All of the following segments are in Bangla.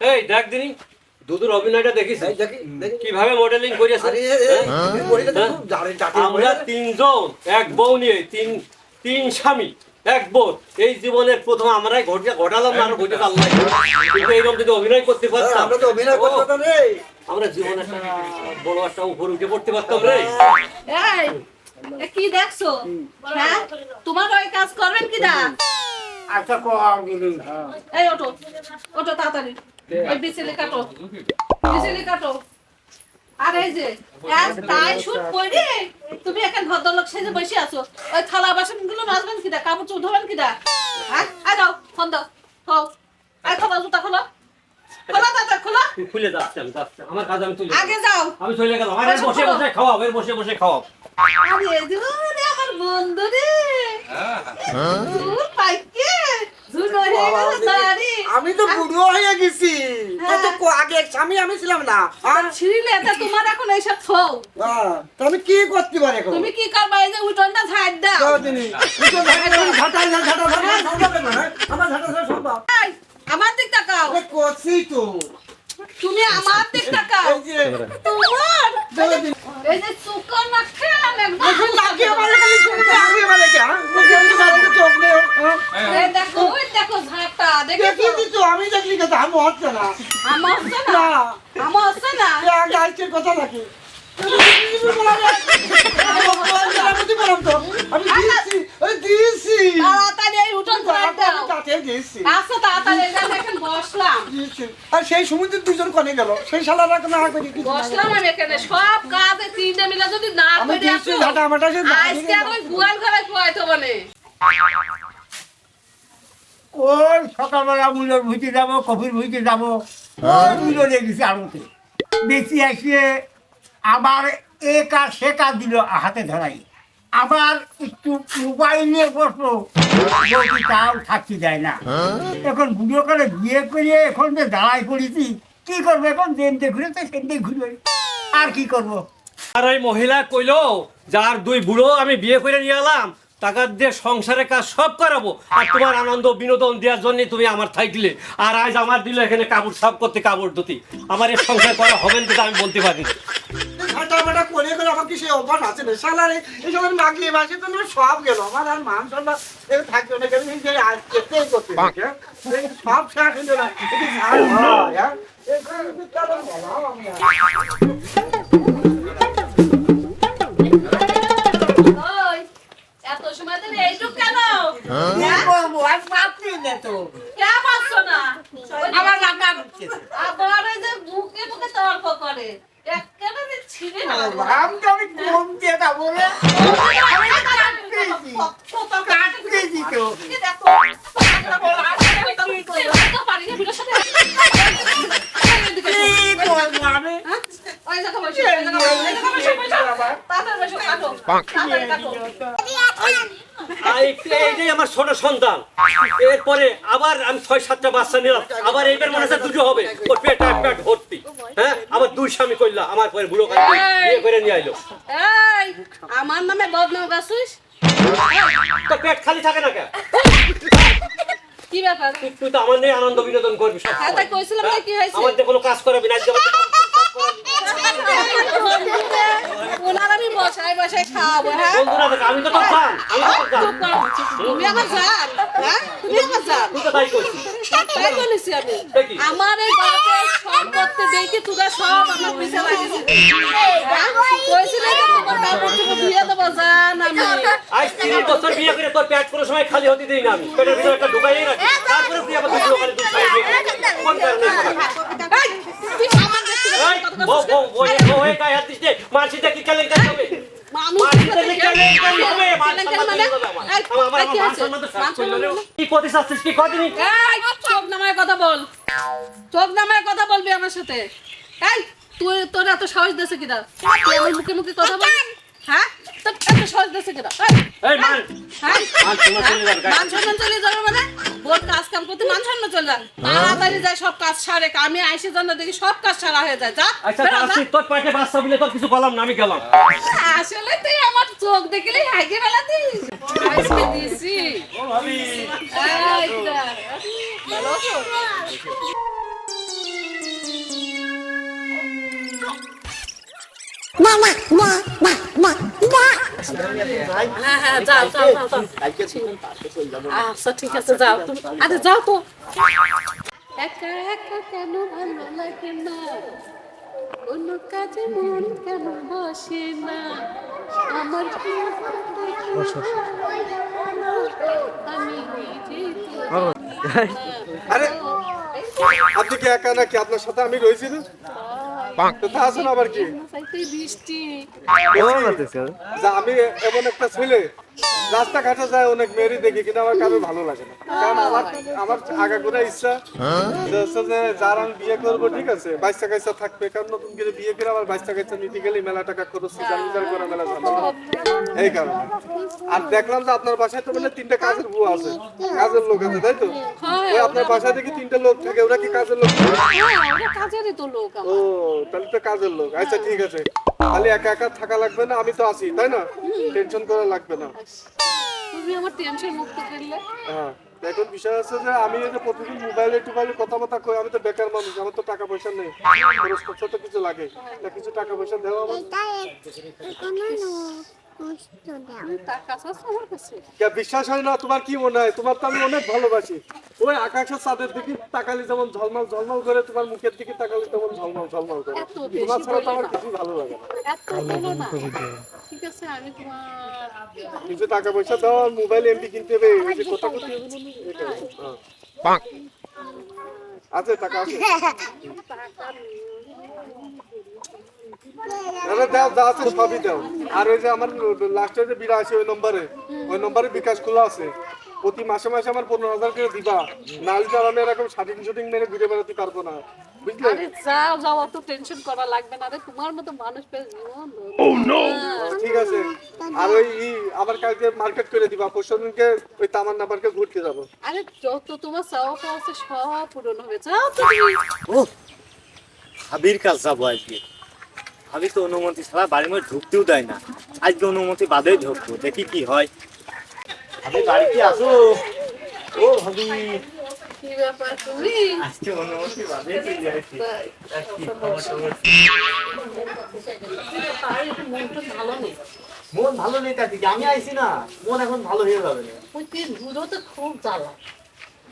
এই দেখ দিনি দুদুর অভিনয়টা দেখিস? দেখি দেখি। কীভাবে মডেলিং খুব দারুণ জাতির আমরা তিনজন এক বউ নিয়ে তিন তিন স্বামী এক বোন এই জীবনের প্রথম আমরাই ঘটে ঘটালাম না আরও ঘটে আল্লাহ কিন্তু এইরকম যদি অভিনয় করতে হ্যাঁ, পারতাম আমরা তো অভিনয় করতে ও, পারতাম রে। আমরা জীবনে একটা বড় একটা উপর উঠে পড়তে পারতাম রে। কি দেখছ? হ্যাঁ? তোমার ওই কাজ করবেন কি না আচ্ছা কম এই ওটো ওটো তাড়াতাড়ি। ওই বিচেলি কাটো। বিচেলি কাটো। আর এই যে তাই শুট পরে তুমি এখন ভদ্রলোক সেজে বসে আছো। ওই থালা বাসনগুলো মাজবেন কিনা কাপড় চোপড় ধোবেন কিনা হ্যাঁ? আয় দাও ফোন দাও হও আয় খোলো জুতা খোলো। খোলো তাড়াতাড়ি খোলো। খুলে যাচ্ছে আমি যাচ্ছি। আমার কাজ আমি তুলে আগে যাও। আমি চলে গেলাম। আরে বসে বসে খাওয়াও এর বসে বসে খাওয়াও। আরে আমার বন্ধু রে। দূর পাইকে হয়ে আমি তো বুড়ো হয়ে গেছি। হ্যাঁ। আগে স্বামী আমি ছিলাম না। আর ছিঁড়লে এটা তোমার এখন এইসব ছৌ তুমি কি করতে পারে এখন? তুমি কি করবা? এই যে উঠোনটা ঝাড় দাও। দাও দিনি দাও, ঝাঁটা ঝাঁটা ঝাঁটা হ্যাঁ? আমার দিকটা ঝাঁটা এই, আমার দিক তাকাও। করছি তো। তুমি আমার দিক তাকাও এই যে তোমার। এই যে চুকন না খেয়াল একদম লাগিয়ে চোখে, লাগিয়ে কে, হ্যাঁ? চোখ নেই, হ্যাঁ? এই দেখো ওই দেখো ঝাড়টা দেখেছ? দেখিয়েছি তো, আমি দেখলি কথা, আমি হচ্ছে না। আমার হচ্ছে না? আমার হচ্ছে না? এ আগে কথা নাকি? আমি পারলাম তো, আমি আমি দিয়েছি। তাড়াতাড়ি এই উঠোন দাও। আমি দিয়েছি, আচ্ছা তাড়াতাড়ি এখন বসলাম। আর সেই সমুদ্রের দুজন কনে গেল? সেই শালারা কোনো আগে কিছু না। বসলাম আমি এখানে। সব কাজ তিনটে মিলে যদি না আমি করে দিয়েছি আসো। ঝাঁটা মাটা সে আজকে ওই গুয়াল খুয়াইতো বলে। ওই সকালবেলা মুলোর ভুইতে যাব কফির ভুইতে যাব। ওই মুলো দেখেছি আড়তে বেশি আসিয়ে আবার এ কাজ সে কাজ দিল হাতে ধরাই। আবার একটু মোবাইল নিয়ে বসল। তাও থাকতে যায় না। এখন বুড়ো করে বিয়ে করিয়ে এখন যে দাঁড়াই করেছি কি করব এখন? দেনতে ঘুরে তো সেনতে ঘুরে আর কি করব? আর ওই মহিলা কইলো যার দুই বুড়ো আমি বিয়ে করে নিয়ে এলাম টাকা দিয়ে সংসারের কাজ সব করাবো। আর তোমার আনন্দ বিনোদন দেওয়ার জন্য তুমি আমার থাকলে। আর আজ আমার দিল এখানে কাপড় সাফ করতে কাপড় ধুতি। আমার এই সংসার করা হবে না আমি বলতে পারি না। মাটা করে গেলে আমার কি সেই অভ্যাস আছে না শালারে এই সব মাগলি মাসে তো সব গেল আমার আর মান সম্মান থাকবে না কেন চেষ্টাই করতে থাকে, হ্যাঁ? এই সব শেষ হয়ে হয়, হ্যাঁ? এত সময় ধরে এইটুক কেন না তো কে পারছ না আমার রান্না করছে আবার এই যে বুকে বুকে তর্ক করে একেবারে না আমি তো আমি কম দিয়ে যাব রে কাটতেছি তো কি করব আমি আর এই- এইটাই আমার ছোট সন্তান এরপরে আবার আমি ছয় সাতটা বাচ্চা নিলাম আবার এইবার মনে হচ্ছে দুটো হবে ওর পেট পেট ভর্তি হ্যাঁ আবার দুই স্বামী করলা আমার পরে বুড়ো কালে বিয়ে করে নিয়ে আইলো আমার নামে বদনাম গাছিস তো পেট খালি থাকে না কেন কি ব্যাপার তুই- তো আমার নিয়ে আনন্দ বিনোদন করবি সব হ্যাঁ, তাই কইছিলাম না, কি হয়েছে? আমার কোনো কাজ করাবি না আজকে ওনার আমি বসায় বসায় খাওয়াবো হ্যাঁ? আমি তো জান তুমি আমার জান হ্যাঁ? তুমি আমার জান তাই বলেছি আমি। আমার এই বাপের সম্পত্তি দেখে তোরা সব আমার পিছে লাগিয়েছিস হ্যাঁ? কইছিলে যে তোমার কাপড় চোপড় ধুয়ে দেবো জান আমি। আজ তিরিশ বছর বিয়ে করে তোর পেট কোনো সময় খালি হতে দিই না আমি। পেটের ভিতরে একটা ঢুকাইই রাখি। তারপরে তুই আবার দুটো খালি দুধ খাই কোন কারণে? কি করতে চাচ্ছিস? কি কদিনই চোখ নামায় কথা বল। চোখ নামায় কথা বলবি আমার সাথে। এই তুই তোর এত সাহস দিয়েছে কিনা? তুই আমার মুখে মুখে কথা বল। হ্যাঁ? তোর এত হ্যাঁ? হ্যাঁ? মান মান চলে যাবে মানে? বোর কাজ কাম করতে মান সম্মান চলে যাবে তাড়াতাড়ি যায় সব কাজ সারে। আমি আইসে জন্য দেখি সব কাজ সারা হয়ে যায়। আসলে আমার চোখ দেখলে হাগে বেলা আচ্ছা ঠিক আছে যাও। তুমি আরে যাও তো। একা একা কেন ভালো লাগে না? কোনো কাজে মন কেন বসে না? আমার কি আমি আরে আপনি কি একা নাকি আপনার সাথে আমি রয়েছি না? আবার কি? যে আমি এমন একটা ছেলে। রাস্তাঘাটে যায় অনেক মেয়েরই দেখি কিন্তু আমার কারও ভালো লাগে না। কারণ আমার আমার আগা করে ইচ্ছা যে হচ্ছে যে যার আমি বিয়ে করব ঠিক আছে বাইশটা কাইসা থাকবে। কারণ নতুন করে বিয়ে করে আমার বাইশটা কাইসা নিতে গেলে মেলা টাকা খরচ সিজার মিজার করে মেলা ঝামেলা। এই কারণে। আর দেখলাম যে আপনার বাসায় তো মানে তিনটা কাজের বউ আছে কাজের লোক আছে তাই তো? ওই আপনার বাসায় দেখি তিনটা লোক থাকে ওরা কি কাজের লোক? হ্যাঁ কাজেরই তো লোক ও তাহলে তো কাজের লোক। আচ্ছা ঠিক আছে। খালি একা একা থাকা লাগবে না আমি তো আছি তাই না? টেনশন করা লাগবে না। তুমি আমার টেনশন মুক্ত করলে হ্যাঁ এখন বিষয় আছে যে আমি এই যে প্রতিদিন মোবাইলে টোবাইলে কথাবার্তা কই আমি তো বেকার মানুষ আমার তো টাকা পয়সা নেই। খরচ করতে তো কিছু লাগে। তা কিছু টাকা পয়সা দেওয়া আমার টাকা কাছে। বিশ্বাস হয় না? তোমার কি মনে হয়? তোমার তো আমি অনেক ভালোবাসি। ওই আকাশের চাঁদের দিকে তাকালে যেমন ঝলমল ঝলমল করে তোমার মুখের দিকে তাকালে তেমন ঝলমল ঝলমল করে। তোমার ছাড়া তো আমার। কিছুই ভালো লাগে না। এত বলো না। ঠিক আছে আমি তোমার কিছু টাকা পয়সা দাও আর মোবাইল এমপি কিনতে হবে। যে কথা না, হ্যাঁ। আছে টাকা আছে আরে দাও যা আছে সবই দাও। আর ওই যে আমার লাস্টে যে বিড়া ওই নম্বরে। ওই নম্বরে বিকাশ খোলা আছে। প্রতি মাসে মাসে আমার পনেরো হাজার করে দিবা। নাহলে তো এরকম শাটিং শুটিং মেরে ঘুরে বেড়াতে পারব না। বুঝলে? আরে যাও যাও অত টেনশন করা লাগবে না। রে তোমার মতো মানুষ পেয়ে জীবন ঠিক আছে। আর ওই ই, আমার কালকে মার্কেট করে দিবা। পরশু দিনকে ওই তামার নাম্বারকে ঘুরতে যাব। আরে যত তোমার চাওয়া পাওয়া আছে সব পূরণ হবে। যাও তুমি। ও ভাবির কাজ যাব আজকে। ভাবি তো অনুমতি ছাড়া বাড়ির মধ্যে ঢুকতেও দেয় না। আজকে অনুমতি বাদেই ঢুকবো দেখি কি হয়। ভাবি বাড়ি কি আসো? ও ভাবি। আজকে অনুমতি বাদে মন ভালো নেই তার আমি আইছি না। মন এখন ভালো হয়ে যাবে না। তো খুব জ্বালা।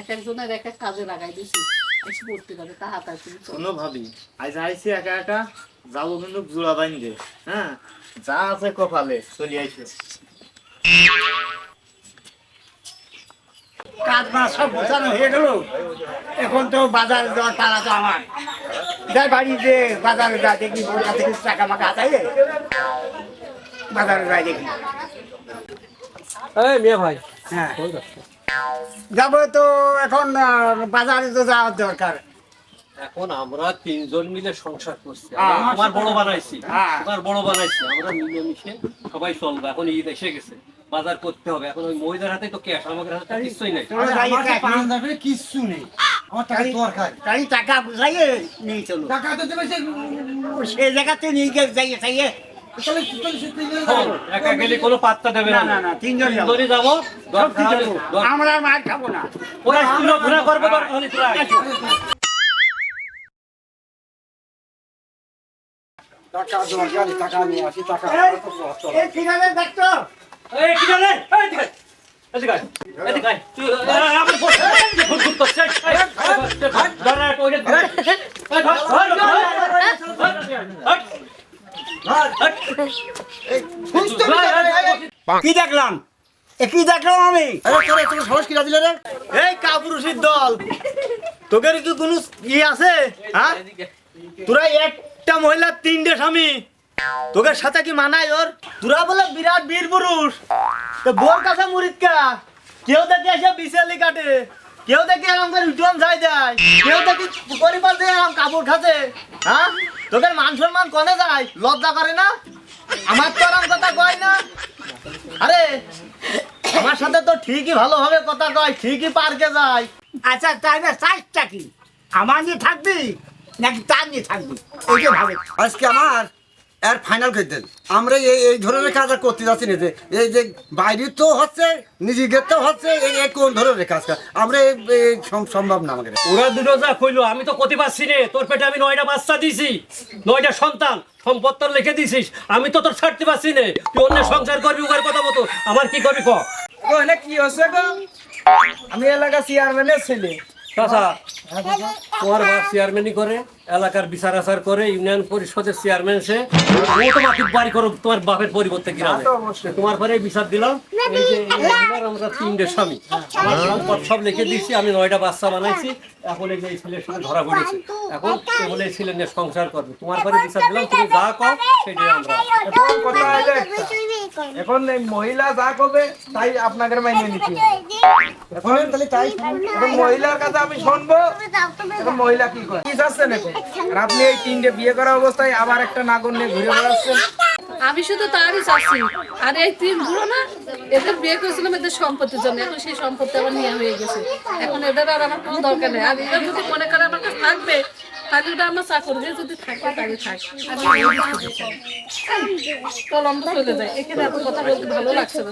এক একজনের এক এক কাজে লাগাই দিছি। এসে পড়তে তাড়াতাড়ি তুমি চলো। শোনো ভাবি আজ আইসি একা একা যাব কিন্তু জোড়া বাইন্দে হ্যাঁ? যা আছে কপালে চলে কাজ বাজ সব গোছানো হয়ে গেল। এখন তো বাজারে যাওয়ার তারা তো আমার। যাই বাড়িতে বাজারে যা দেখি বোর কাছে কিছু টাকা মাকা আছে? বাজারে যাই দেখি। এই মিয়া ভাই হ্যাঁ। যাব তো এখন বাজারে তো যাওয়ার দরকার। এখন আমরা তিনজন মিলে সংসার করছি। আমরা তোমার বড় বানাইছি। তোমার বড় বানাইছি। আমরা মিলেমিশে সবাই চলবো। এখন ঈদ এসে গেছে। বাজার করতে হবে। এখন ওই মহিলার হাতে তো ক্যাশ আমাদের হাতে কিছুই নাই। আমার করে কিচ্ছু নেই। আমার টাকা দরকার। গাড়ি টাকা বুঝাইয়ে নিয়ে চলো। টাকা তো সে জায়গাতে নিয়ে গিয়ে যাইয়ে যাব। একা গেলে কোনো পাত্তা দেবে না। না না তিনজন তিনজনই যাব আমরা মার খাব না। ওরা ঘোরা করবে দরকার হলে তোরা টাকা নিয়ে আসি টাকা ঠিক আছে দেখতো এই, কি জানে? এই। এই, এই, ধর, কি দেখলাম? এ কি দেখলাম আমি? দিলে রে? এই কাপুরুষের দল। তোদের কি কোনো ই আছে? হ্যাঁ? তোরা একটা মহিলা তিনটে স্বামী। তোদের সাথে কি মানায় ওর? তোরা বলে বিরাট বীর পুরুষ। তো বোর কাছে মুরিদকা কেউ দেখে এসে বিশালি কাটে কেউ দেখে এরকম করে উঠন যাই দেয় কেউ দেখি পরিবার দিয়ে এরকম কাপড় খাতে হ্যাঁ? তোদের মান সম্মান কনে যায়? লজ্জা করে না? আমার তো আরাম কথা কয় না। আরে আমার সাথে তো ঠিকই ভালোভাবে কথা কয় ঠিকই পার্কে যায়। আচ্ছা তাই না? সাইজটা কি? আমার নিয়ে থাকবি নাকি তার নিয়ে থাকবি? ওইটা ভাবে আজকে আমার এর ফাইনাল করে দেন। আমরা এই এই ধরনের কাজ আর করতে যাচ্ছি না যে এই যে বাইরে তো হচ্ছে নিজেদের তো হচ্ছে এই এই কোন ধরনের কাজ আমরা এই- সম্ভব না আমাদের। ওরা দুটো যা কইলো আমি তো করতে পারছি রে তোর পেটে আমি নয়টা বাচ্চা দিছি নয়টা সন্তান সম্পদ তোর লিখে দিছিস। আমি তো তোর ছাড়তে পারছি না। তুই অন্য সংসার করবি উগার কথা মতো। আমার কি করবি ক? কি হচ্ছে গো? আমি এলাকা চেয়ারম্যানের ছেলে। চাচা তোমার বাপ চেয়ারম্যানই করে, এলাকার বিচার আচার করে, ইউনিয়ন পরিষদের চেয়ারম্যান সে করো, তোমার বাপের পরিবর্তে গ্রামে তোমার দিলাম তিনটে স্বামী। সব লিখে আমি নয়টা বাচ্চা বানাইছি, এখন এই ধরা পড়েছে। এখন সংসার করবে। তোমার পরে বিচার দিলাম, তুমি যা কর সেটাই আমরা। এখন এই মহিলা যা করবে তাই আপনাদের মাইনে নিতে এখন তাহলে তাই এখন মহিলার কাছে আমি শুনব এখন মহিলা কি করে? কি যাচ্ছেন এখন আর আপনি এই তিনটে বিয়ে করা অবস্থায় আবার একটা নাগর নিয়ে ঘুরে বেড়াচ্ছেন? আমি শুধু তারই চাচ্ছি আর এই তিন বুড়ো না, এদের বিয়ে করেছিলাম এদের সম্পত্তির জন্য। এখন সেই সম্পত্তি আমার নিয়ে হয়ে গেছে। এখন এদের আর আমার কোনো দরকার নেই। আর এরা যদি মনে করে আমার কাছে থাকবে, তাহলে ওটা আমার চাকর দিয়ে যদি থাকে, তাহলে থাক। চল, চলে যাই। এখানে এত কথা বলতে ভালো লাগছে না।